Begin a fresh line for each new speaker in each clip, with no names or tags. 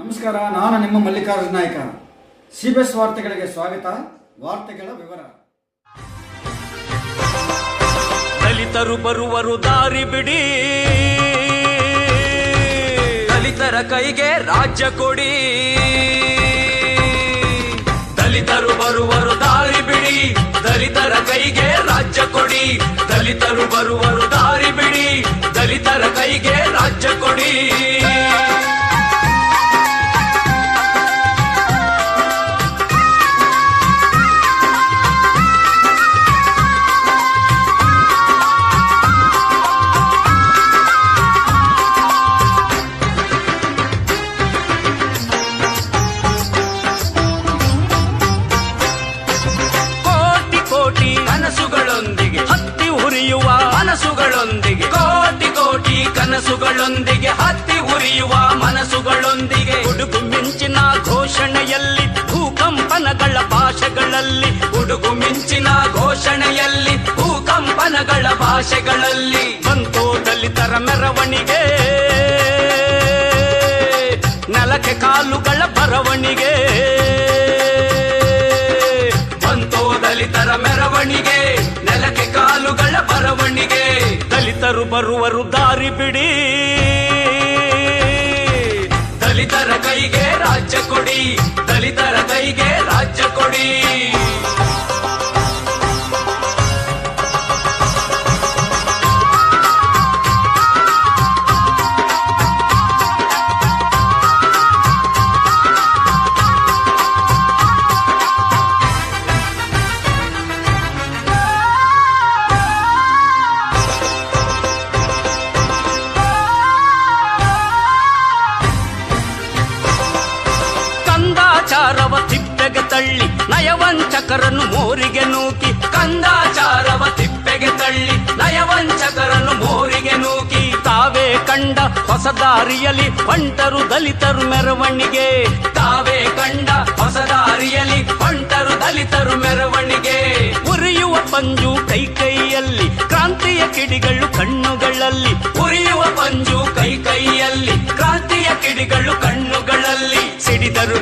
ನಮಸ್ಕಾರ, ನಾನು ನಿಮ್ಮ ಮಲ್ಲಿಕಾರ್ಜುನ ನಾಯ್ಕ. ಸಿಬಿಎಸ್ ವಾರ್ತೆಗಳಿಗೆ ಸ್ವಾಗತ, ವಾರ್ತೆಗಳ ವಿವರ.
ದಲಿತರು ಬರುವರು ದಾರಿ ಬಿಡಿ. ದಲಿತರ ಕೈಗೆ ರಾಜ್ಯ ಕೊಡಿ. ದಲಿತರು ಬರುವರು ದಾರಿ ಬಿಡಿ. ದಲಿತರ ಕೈಗೆ ರಾಜ್ಯ ಕೊಡಿ. ದಲಿತರು ಬರುವರು ದಾರಿ ಬಿಡಿ. ದಲಿತರ ಕೈಗೆ ರಾಜ್ಯ ಕೊಡಿ. ಕನಸುಗಳೊಂದಿಗೆ ಹತ್ತಿ ಉರಿಯುವ ಮನಸ್ಸುಗಳೊಂದಿಗೆ ಉಡುಗು ಮಿಂಚಿನ ಘೋಷಣೆಯಲ್ಲಿ, ಭೂಕಂಪನಗಳ ಭಾಷೆಗಳಲ್ಲಿ ಉಡುಗು ಮಿಂಚಿನ ಘೋಷಣೆಯಲ್ಲಿ, ಭೂಕಂಪನಗಳ ಭಾಷೆಗಳಲ್ಲಿ. ಬಂತು ದಲಿತರ ಮೆರವಣಿಗೆ, ನೆಲಕ್ಕೆ ಕಾಲುಗಳ ಬರವಣಿಗೆ. ಬಂತೋ ದಲಿತರ ಮೆರವಣಿಗೆ ಬರುವರು ದಾರಿ ಬಿಡಿ. ದಲಿತರ ಕೈಗೆ ರಾಜ್ಯ ಕೊಡಿ ದಲಿತರ ಕೈಗೆ ರಾಜ್ಯ ಕೊಡಿ. ಮೋರಿಗೆ ನೂಕಿ, ಕಂದಾಚಾರವ ತಿಪ್ಪೆಗೆ ತಳ್ಳಿ, ನಯವಂಚಕರನ್ನು ಮೋರಿಗೆ ನೂಕಿ, ತಾವೇ ಕಂಡ ಹೊಸ ದಾರಿಯಲ್ಲಿ ಹೊಂಟರು ದಲಿತರು ಮೆರವಣಿಗೆ, ತಾವೇ ಕಂಡ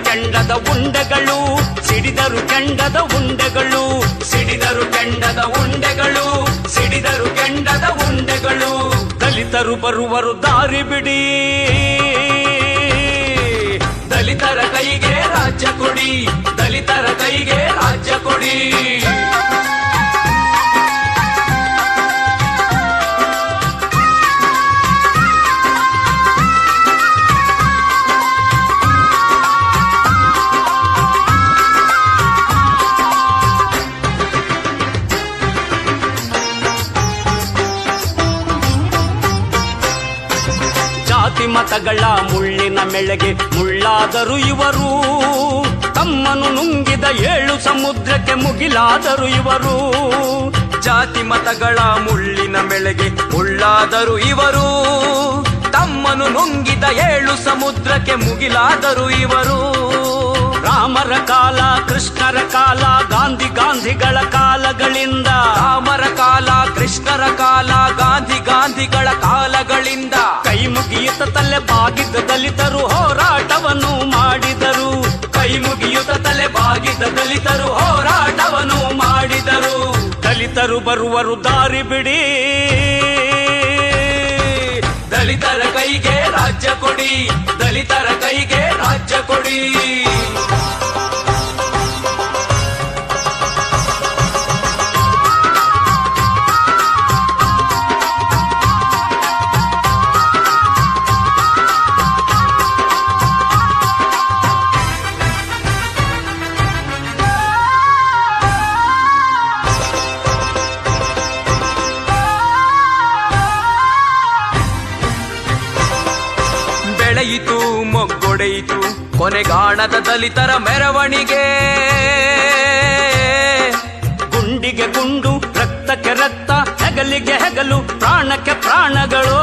ಕೆಂಡದ ಉಂಡೆಗಳು, ಸಿಡಿದರು ಕೆಂಡದ ಉಂಡೆಗಳು, ಸಿಡಿದರು ಕೆಂಡದ ಉಂಡೆಗಳು, ಸಿಡಿದರು ಕೆಂಡದ ಉಂಡೆಗಳು. ದಲಿತರು ಬರುವರು ದಾರಿ ಬಿಡಿ. ದಲಿತರ ಕೈಗೆ ರಾಜ್ಯ ಕೊಡಿ, ದಲಿತರ ಕೈಗೆ ರಾಜ್ಯ ಕೊಡಿ. ಮತಗಳ ಮುಳ್ಳಿನ ಮೆಳೆಗೆ ಮುಳ್ಳಾದರು ಇವರು. ತಮ್ಮನು ನುಂಗಿದ ಏಳು ಸಮುದ್ರಕ್ಕೆ ಮುಗಿಲಾದರು ಇವರು. ಜಾತಿ ಮತಗಳ ಮುಳ್ಳಿನ ಮೆಳೆಗೆ ಮುಳ್ಳಾದರು ಇವರು. ತಮ್ಮನು ನುಂಗಿದ ಏಳು ಸಮುದ್ರಕ್ಕೆ ಮುಗಿಲಾದರು ಇವರು. ರಾಮರ ಕಾಲ, ಕೃಷ್ಣರ ಕಾಲ, ಗಾಂಧಿ ಗಾಂಧಿಗಳ ಕಾಲಗಳಿಂದ. ರಾಮರ ಕಾಲ, ಕೃಷ್ಣರ ಕಾಲ, ಗಾಂಧಿ ಗಾಂಧಿಗಳ ಕಾಲಗಳಿಂದ. ಕೈ ಮುಗಿಯುತ್ತ ತಲೆ ಬಾಗಿದ್ದ ದಲಿತರು ಹೋರಾಟವನ್ನು ಮಾಡಿದರು. ಕೈ ಮುಗಿಯುತ್ತ ತಲೆ ಬಾಗಿದ್ದ ದಲಿತರು ಹೋರಾಟವನ್ನು ಮಾಡಿದರು. ದಲಿತರು ಬರುವರು ದಾರಿ ಬಿಡಿ. ದಲಿತರ ಕೈಗೆ ರಾಜ್ಯ ಕೊಡಿ ದಲಿತರ ಕೈಗೆ ರಾಜ್ಯ ಕೊಡಿ. ಕೊನೆಗಾಣದ ದಲಿತರ ಮೆರವಣಿಗೆ. ಗುಂಡಿಗೆ ಗುಂಡು ರಕ್ತಕ್ಕೆ ರಕ್ತ ಹೆಗಲಿಗೆ ಹೆಗಲು ಪ್ರಾಣಕ್ಕೆ ಪ್ರಾಣಗಳು.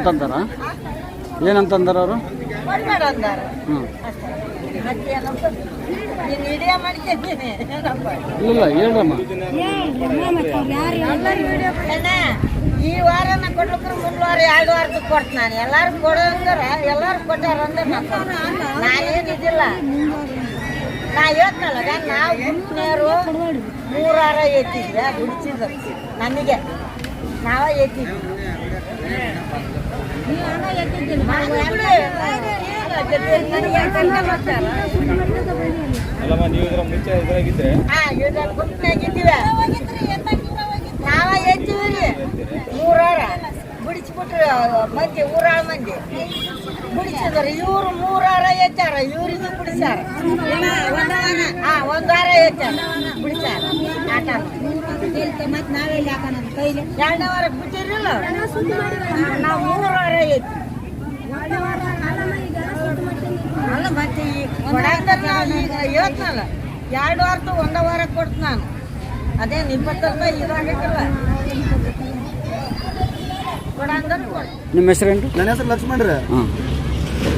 ಅಂತಂದಾರ? ಏನಂತಂದಾರ ಅವರು? ಹ್ಞೂ ಇಲ್ಲ ಹೇಳ್ರಮ್ಮ.
ಈ ವಾರನ ಕೊಡ್ಲಿಕ್ರ ಮುಂದ್ ವಾರ ಎರಡು ವಾರಕ್ಕೆ ಕೊಡ್ತ ನಾನು. ಎಲ್ಲಾರು ಕೊಡೋಂದ್ರ ಎಲ್ಲಾರು ಕೊಟ್ಟಾರ ಅಂದ್ರೆ ನಾನೇನ್ ಇದಿಲ್ಲ. ನಾ ಹೇಳ್ತನಲ್ಲ ನಾವು ಗುಂಪಿನವರು ಮೂರಾರ ಎತ್ತಿದ್ವಿ ಗುಡಿಸಿದ್ರು ನಮಗೆ. ನಾವ ಎತ್ತಿದ್ವಿ.
ಅಲ್ಲಮ್ಮ ನೀವು ಇದ್ರ ಮುಂಚೆ ಇದ್ರಾಗಿದ್ರೆ.
ನಾವ ಎತ್ತೀವಿ ಮೂರಾರ ಬಿಡಿಸ್ಬಿಟ್ರು ಮಂದಿ, ಊರಾಳ ಮಂದಿ. ಬಿಡಿಸಿದ್ರು ಇವ್ರು ಮೂರಾರ ಎತ್ತಾರ ಇವ್ರಿಗೂ ಬಿಡಿಸ್ಯಾರ. ಹಾ, ಒಂದ್ ವಾರ ಬಿಡಿಸ್ಯಾರ. ಆಟ ಬಿಟ್ಟಿರಲಿಲ್ಲ. ನಾವು ವಾರ ಮತ್ತೆ ಈಗ ಹೇಳ್ತನಲ್ಲ, ಎರಡು ವಾರದ್ದು ಒಂದ ವಾರ ಕೊಡ್ತು ನಾನು. ಅದೇನು ಇಪ್ಪತ್ತು ರೂಪಾಯಿ ಕೊಡು
ನಿಮ್ಮ ಹೆಸರೇನು
ನನ್ನ ಹೆಸರು ಲಕ್ಷ್ಮಣ್ ರೀ.
ಹಾಂ.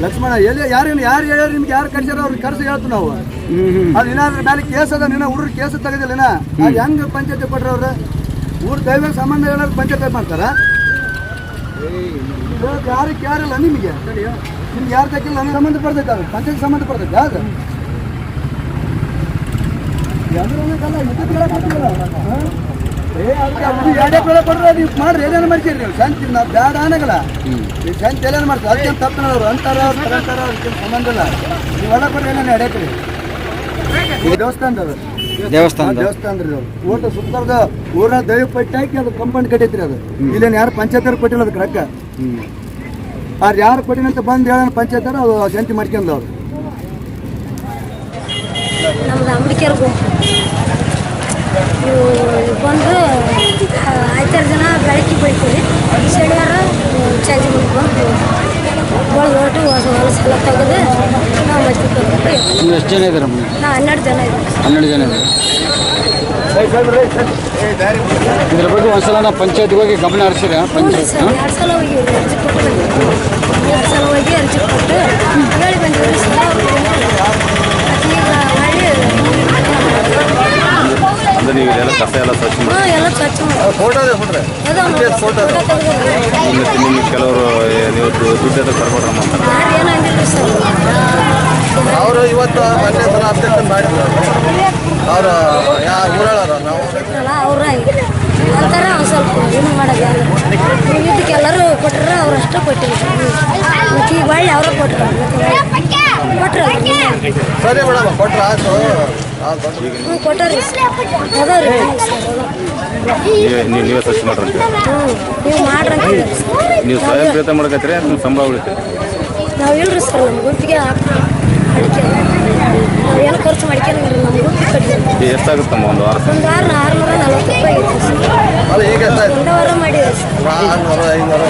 ಲಕ್ಷ್ಮಣ ಎಲ್ಲಿ ಯಾರು ಯಾರು ಹೇಳ್ಯಾರ ನಿಮ್ಗೆ? ಯಾರು ಕರ್ಸ್ಯಾರ ಅವ್ರಿಗೆ ಕರ್ಸಿ ಹೇಳ್ತು ನಾವು. ಅದು ಏನಾದ್ರ ಮೇಲೆ ಕೇಸ್ ಅದ ನಿನ್ನ ಹುಡುಗ್ರು ಕೇಸ್ ತೆಗೆದಿಲ್ಲ ಇನ್ನ. ಅದು ಹೆಂಗ್ ಪಂಚಾಯತಿ ಕೊಟ್ರ ಅವ್ರ? ಊರ್ ದೈವ ಸಂಬಂಧ ಏನಾದ್ರು ಪಂಚಾಯತಿ ಮಾಡ್ತಾರ? ಯಾರಿಗೆ ಯಾರಿಲ್ಲ ನಿಮಗೆ? ನಿಮ್ಗೆ ಯಾರು ತಕ್ಕಿಲ್ಲ ನನಗೆ ಸಂಬಂಧ ಪಡ್ತೈತೆ ಅದು ಪಂಚಾಯತಿ ಸಂಬಂಧ ಪಡ್ತೈತೆ ಅದು ಎದ್ರನ್ನಕ್ಕಲ್ಲ, ಎರಡೇ ಬೆಳೆ ಕೊಡ್ರೆ ನೀವು ಮಾಡ್ರಿ ಏನೇನು ಮಾಡ್ತೀರಿ ನೀವು? ಶಾಂತಿ ನಾವು ಬೇಡ ಅನ್ನಗಲ್ಲ. ನೀವು ಶಾಂತಿ ಎಲ್ಲೇನು ಮಾಡ್ತೀರಿ? ಅದಕ್ಕೆ ತಪ್ಪನ ಅವ್ರು ಅಂತಾರ ತರಂತಾರ ಅದಕ್ಕೆ ಸಂಬಂಧ ಇಲ್ಲ. ನೀವು ಒಳಗೆ ಕೊಡ್ರಿ ಏನೇನು ಎಡೆ ಕಡೆ ಇದು ದೇವಸ್ಥಾನದ ಅದು.
ದೇವಸ್ಥಾನದ.
ದೇವಸ್ಥಾನ ರೀ ಅದು. ಊಟ ಸುತ್ತದ ಊರ ದೈವ ಪಟ್ಟಿ ಹಾಕಿ ಅದು ಕಂಪೌಂಡ್ ಕಟ್ಟೈತ್ರಿ ಅದು. ಇಲ್ಲೇನು ಯಾರು ಪಂಚಾಯತ್ ಕೊಟ್ಟಿಲ್ಲ ಅದಕ್ಕೆ ರೊಕ್ಕ. ಅವ್ರು ಯಾರು ಕೊಟ್ಟಿನಂತ ಬಂದು ಹೇಳೋಣ ಪಂಚಾಯತ್ ಅದು ಶಾಂತಿ ಮಾಡ್ಕೊಂಡವ್ರು
ನಮ್ದು ಅಂಬಿಕೆರ್ ಗುಂಪು ಇವು ಬಂದು ಐದಾರು ಜನ ಬೆಳಕಿಗೆ ಬೆಳಿತೀವಿ. ಶನಿವಾರ ಚಾರ್ಜ್ ಬಂದು ಒಳಗೆ ಹೊರಟು ಹೊಸ ಹೊಲಸೆಲ್ಲ ತೆಗೆದು ನಾವು ಮತ್ತೆ
ನೀವು ಎಷ್ಟು ಜನ ಇದ್ದೀರಮ್ಮ
ನಾವು ಹನ್ನೆರಡು ಜನ ಇದ್ದೀವಿ.
ಹನ್ನೆರಡು ಜನ ಇದ್ದಾರೆ? ಇದ್ರ ಬಗ್ಗೆ ಒಂದ್ಸಲ ನಾವು ಪಂಚಾಯತ್ಗೆ ಹೋಗಿ ಗಮನ ಹರಿಸಿರ ಪಂಚಾಯತ್
ಎರಡು ಸಲ ಹೋಗಿ ಅರ್ಜಿ ಕೊಟ್ಟು ಬಂದಿದ್ದೀವಿ ಎರಡು ಸಲ ಹೋಗಿ ಅರ್ಜಿ ಕೊಟ್ಟು ಹೇಳಿ ಬಂದಿದ್ದೀವಿ ಸಲ ಈಗ ಹೊಳ್ಳಿ
ಅಂದ್ರೆ ನೀವು ಇದೆಲ್ಲ ಕಸ ಎಲ್ಲ ಸ್ವಚ್ಛ ಮಾಡಿ
ಹಾಂ ಎಲ್ಲ ಸ್ವಚ್ಛ ಮಾಡಿ
ಫೋಟೋ ಇದೆ ಕೊಡ್ರಿ
ಅದು ಫೋಟೋ ತೆಗೆದು
ನಿಮ್ಗೆ ನಿಮ್ಗೆ ಕೆಲವರು ಏ, ನೀವು ದು- ದುಡ್ಡು ಎದಕ್ಕೆ ಕೊಡ್ಬೇಡ್ರಮ್ಮ ಅಂತಾರೆ
ಯಾರು ಏನು ಅಂದಿಲ್ಲ ಸರ್
ಅವರು ಇವತ್ತು ಮೊನ್ನೆ ಸಲ ಅಬ್ಜೆಕ್ಷನ್ ಮಾಡಿದ್ರು ಅವರು ಯಾ ಊರಳರ ನಾವು?
ಅಲ್ಲ ಅವ್ರ ಅಂತಾರ ಒಂದು ಸ್ವಲ್ಪ ಏನು ಮಾಡೋದು. ಇದಕ್ಕೆ ಎಲ್ಲರೂ ಕೊಟ್ಟರ ಅವ್ರು ಅಷ್ಟೇ ಕೊಟ್ಟಿಲ್ಲ ಮತ್ತೆ ಈಗ ಒಳ್ಳೆ ಅವರ ಕೊಟ್ಟರು ಕೊಟ್ಟರು
ಸರಿ ಮೇಡಮ್ ಕೊಟ್ರೆ ಆಯ್ತು.
ಹ್ಞೂ ಕೊಟ್ಟರಿ ಅದಾವ ರೀ ಸರ್ ಅದಾವ
ನೀವೇ ನೀವು ನೀವೇ ಸ್ವಚ್ಛ ಮಾಡ್ರಿ
ಹ್ಞೂ ನೀವು ಮಾಡ್ರಿ ಅಂತ ಹೇಳಿರಿ
ನೀವು ಸ್ವಯಂ ಪ್ರೇತ ಮಾಡ್ಕತ್ತೀರಿ ನಿಮ್ಮ ಸಂಬಳ ಉಳಿತೀರಿ
ನಾವು ಇಲ್ರಿ ಸರ್ ನಮ್ಮ ಗುಂಪಿಗೆ ಅಡಿಕೆ ನಾವು ಏನು ಖರ್ಚು ಕಟ್ಟಿದ್ವಿ
ಈಗ ಎಷ್ಟಾಗುತ್ತಮ್ಮ ಒಂದು ವಾರ?
ಒಂದು ವಾರ ಆರುನೂರ ನಲ್ವತ್ತು ರೂಪಾಯಿ ಐತಿ ಸರ್. ಒಂದು ವಾರ ಮಾಡಿದೆ ಸರ್.
ಆರುನೂರು ಐನೂರು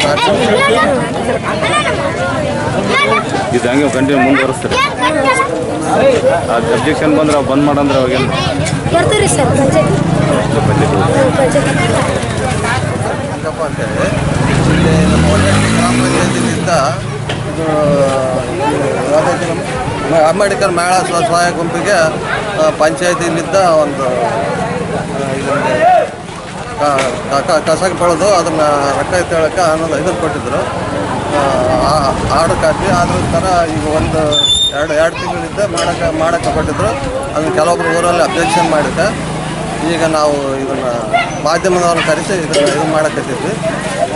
ಇದು ಹಂಗೆ ಕಂಟಿನ್ಯೂ ಮುಂದುವರಿಸ್ತೀರಿ? ಅದು ಅಬ್ಜೆಕ್ಷನ್ ಬಂದ್ರೆ ಅವು ಬಂದ್ ಮಾಡಂದ್ರೆ ಅವಾಗೇನು
ಬರ್ತೀರಿ ಸರ್ ಪಂಚಾಯತ್ ಪಂಚಾಯತ್
ಹೆಂಗಪ್ಪ ಅಂತೇಳಿ ಇಲ್ಲಿ ನಮ್ಮ ಒಳ್ಳೆ ಗ್ರಾಮ ಪಂಚಾಯತಿನಿಂದ ಇದು ಅಂಬೇಡ್ಕರ್ ಮೇಳ ಸ್ವಸಹಾಯ ಗುಂಪಿಗೆ ಪಂಚಾಯತಿಯಲ್ಲಿದ್ದ ಒಂದು ಕಸ ಬೆಳೆದು ಅದನ್ನು ರೊಕ್ಕ ಎತ್ತೇಳಕ್ಕೆ ಅನ್ನೋದು ಇದನ್ನು ಕೊಟ್ಟಿದ್ರು. ಆರ್ಡರ್ ಕಾಪಿ ಅದ್ರ ಥರ ಈಗ ಒಂದು ಎರಡು ಎರಡು ತಿಂಗಳಿಂದ ಮಾಡೋಕ್ಕೆ ಮಾಡೋಕ್ಕೆ ಕೊಟ್ಟಿದ್ರು. ಅದನ್ನು ಕೆಲವೊಬ್ರು ಊರಲ್ಲಿ ಅಬ್ಜೆಕ್ಷನ್ ಮಾಡಿದ್ದೆ. ಈಗ ನಾವು ಇದನ್ನು ಮಾಧ್ಯಮದವ್ರನ್ನ ಕರೆಸಿ ಇದನ್ನು ಇದು ಮಾಡಕತ್ತಿದ್ವಿ.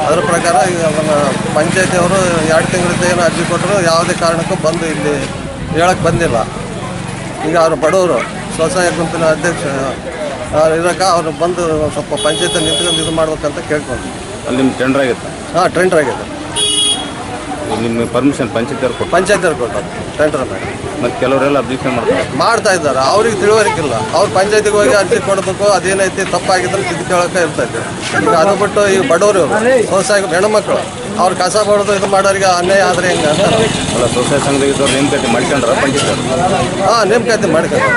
ಅದ್ರ ಪ್ರಕಾರ ಈಗ ಅದನ್ನು ಪಂಚಾಯತಿಯವರು ಎರಡು ತಿಂಗಳಿಂದ ಏನು ಅರ್ಜಿ ಕೊಟ್ಟರು ಯಾವುದೇ ಕಾರಣಕ್ಕೂ ಬಂದು ಇಲ್ಲಿ ಹೇಳಕ್ಕೆ ಬಂದಿಲ್ಲ. ಈಗ ಅವರು ಬಡವರು ಸ್ವಸಹಾಯ ಗುಂಪಿನ ಅಧ್ಯಕ್ಷ ಅವ್ರು ಅವರು ಅವ್ರು ಬಂದು ಸ್ವಲ್ಪ ಪಂಚಾಯತಿ ನಿಂತ್ಕೊಂಡು ಇದು ಮಾಡ್ಬೇಕಂತ ಕೇಳ್ಕೊಂಡು.
ಅಲ್ಲಿ ನಿಮ್ಮ ಟೆಂಡರ್ ಆಗಿತ್ತು
ಹಾಂ ಟೆಂಡರ್ ಆಗಿದೆ.
ನಿಮ್ಮ ಪರ್ಮಿಷನ್ ಪಂಚಾಯತ್ ಕೊಟ್ಟು
ಪಂಚಾಯತಿಯವ್ರು ಕೊಟ್ಟರು. ಟೆಂಡರ್ ಮಾಡಿ
ಮತ್ತು ಕೆಲವರೆಲ್ಲ ಅಬ್ಜೆಕ್ಷನ್ ಮಾಡ್ತಾರೆ.
ಮಾಡ್ತಾ ಇದ್ದಾರೆ. ಅವ್ರಿಗೆ ತಿಳುವರಿಕಿಲ್ಲ ಅವ್ರು ಪಂಚಾಯತಿಗೆ ಹೋಗಿ ಅರ್ಜಿ ಕೊಡಬೇಕು ಅದೇನೈತಿ ತಪ್ಪಾಗಿದ್ರೆ ಕೇಳೋಕೆ ಇರ್ತೈತೆ ಈಗ ಅದು ಬಿಟ್ಟು ಈ ಬಡವರು ಸ್ವಸಹಾಯ ಹೆಣ್ಮಕ್ಳು ಅವ್ರು ಕಸ ಬಡ್ದು ಇದು ಮಾಡೋರಿಗೆ ಅನ್ಯಾಯ ಆದ್ರೆ ಹೆಂಗೆ ಅಂತ.
ಅಲ್ಲ ಸೊಸೈಟಿ ಸಂಘದಾಗ ಇದ್ದವ್ರು ನೇಮಕಾತಿ ಮಾಡ್ಕೊಂಡ್ರ ಪಂಚಾಯತ್
ಹಾಂ ನೇಮಕಾತಿ ಮಾಡ್ಕೊಂಡು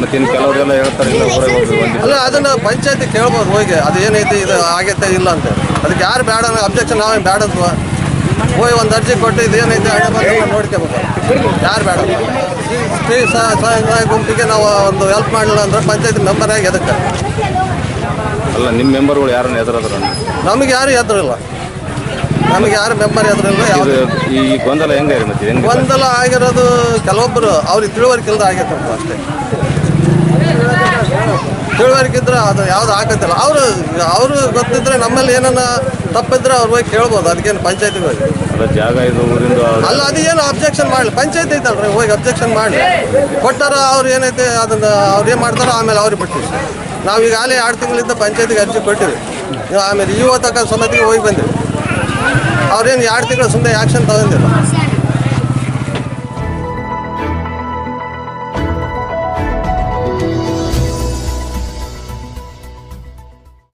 ಮತ್ತೆ ಇನ್ನು ಕೆಲವರೆಲ್ಲ ಹೇಳ್ತಾರೆ ಇಲ್ಲ ಹೋಗಿ
ಅಲ್ಲ ಅದನ್ನ ಪಂಚಾಯತಿ ಕೇಳ್ಬೋದು ಹೋಗಿ. ಅದು ಏನೈತಿ ಇದು ಆಗೈತೆ ಇಲ್ಲ ಅಂತ. ಅದಕ್ಕೆ ಯಾರು ಬೇಡ ಅಬ್ಜೆಕ್ಷನ್ ನಾವೇ ಬೇಡ ಹೋಗಿ ಒಂದು ಅರ್ಜಿ ಕೊಟ್ಟಿದ್ದು ಏನೈತೆ ಹಣೆ ಬರಲ್ಲ ನೋಡ್ಕೋಬೇಕು. ಯಾರು ಬೇಡ. ಸ್ತ್ರೀ ಸಹ- ಸಹಾಯ ಗುಂಪಿಗೆ ನಾವು ಒಂದು ಹೆಲ್ಪ್ ಮಾಡಲಿಲ್ಲ ಅಂದ್ರೆ ಪಂಚಾಯತಿ ಮೆಂಬರ್ ಆಗಿ ಎದಕ್ಕೆ?
ಅಲ್ಲ ನಿಮ್ಮ ಮೆಂಬರ್ಗಳು ಯಾರನ್ನ ಎದುರದ್ರ
ನಮಗೆ ಯಾರು ಎದುರಿಲ್ಲ ನಮಗೆ ಯಾರು ಮೆಂಬರ್ ಎದುರಿಲ್ಲ ಯಾವುದು
ಈ ಗೊಂದಲ ಹೆಂಗೆ ಮತ್ತೆ?
ಗೊಂದಲ ಆಗಿರೋದು ಕೆಲವೊಬ್ಬರು ಅವ್ರಿಗೆ ತಿಳುವಳಿಕೆ ಇಲ್ಲದೆ ಆಗೈತೆ ಅಂತ ಅಷ್ಟೇ. ತಿಳುವಳಿಕೆ ಇದ್ರೆ ಅದು ಯಾವ್ದು ಆಗತ್ತಿಲ್ಲ ಅವರು ಅವರು ಗೊತ್ತಿದ್ರೆ ನಮ್ಮಲ್ಲಿ ಏನನ್ನ ತಪ್ಪಿದ್ರೆ ಅವ್ರು ಹೋಗಿ ಕೇಳ್ಬೋದು. ಅದಕ್ಕೇನು ಪಂಚಾಯತಿಗೆ ಹೋಗಿ.
ಅಲ್ಲ ಜಾಗ ಇದು ಊರಿಂದ
ಅಲ್ಲ ಅದು ಏನು ಅಬ್ಜೆಕ್ಷನ್ ಮಾಡಲಿ ಪಂಚಾಯತ್ ಐತಲ್ರಿ ಹೋಗಿ ಅಬ್ಜೆಕ್ಷನ್ ಮಾಡಲಿ ಕೊಟ್ಟಾರ ಅವ್ರು ಏನೈತೆ ಅದನ್ನ ಅವ್ರು ಏನು ಮಾಡ್ತಾರೋ ಆಮೇಲೆ ಅವ್ರಿಗೆ ಬಿಟ್ಟಿವಿ ನಾವು ಈಗಾಗಲೇ ಎರಡು ತಿಂಗಳಿಂದ ಪಂಚಾಯತಿಗೆ ಅರ್ಜಿ ಕೊಟ್ಟಿವಿ. ಆಮೇಲೆ ಇವತ್ತಕ್ಕ ಸಮಿತಿಗೆ ಹೋಗಿ ಬಂದಿವಿ. ಅವ್ರೇನು ಎರಡು ತಿಂಗಳು ಸುಮ್ಮನೆ ಆ್ಯಕ್ಷನ್ ತಗೊಂಡಿಲ್ಲ.